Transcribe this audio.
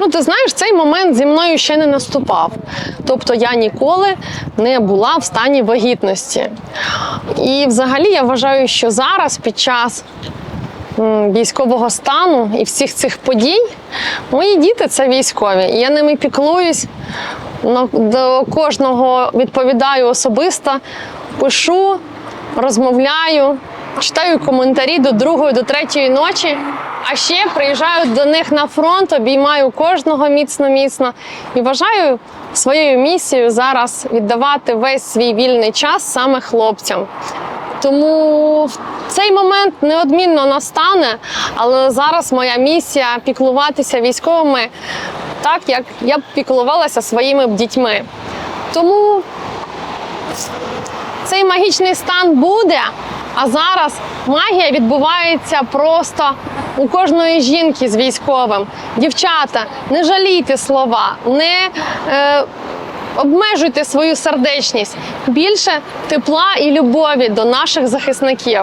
Ну, ти знаєш, цей момент зі мною ще не наступав. Тобто я ніколи не була в стані вагітності. І взагалі я вважаю, що зараз під час військового стану і всіх цих подій мої діти це військові. Я ними піклуюсь. До кожного відповідаю особисто, пишу, розмовляю, читаю коментарі до другої, до третьої ночі. А ще приїжджаю до них на фронт, обіймаю кожного міцно, міцно і вважаю своєю місією зараз віддавати весь свій вільний час саме хлопцям. Тому в цей момент неодмінно настане, але зараз моя місія піклуватися військовими так, як я б піклувалася своїми б дітьми. Тому цей магічний стан буде, а зараз магія відбувається просто у кожної жінки з військовим. Дівчата, не жалійте слова, не е, обмежуйте свою сердечність. Більше тепла і любові до наших захисників.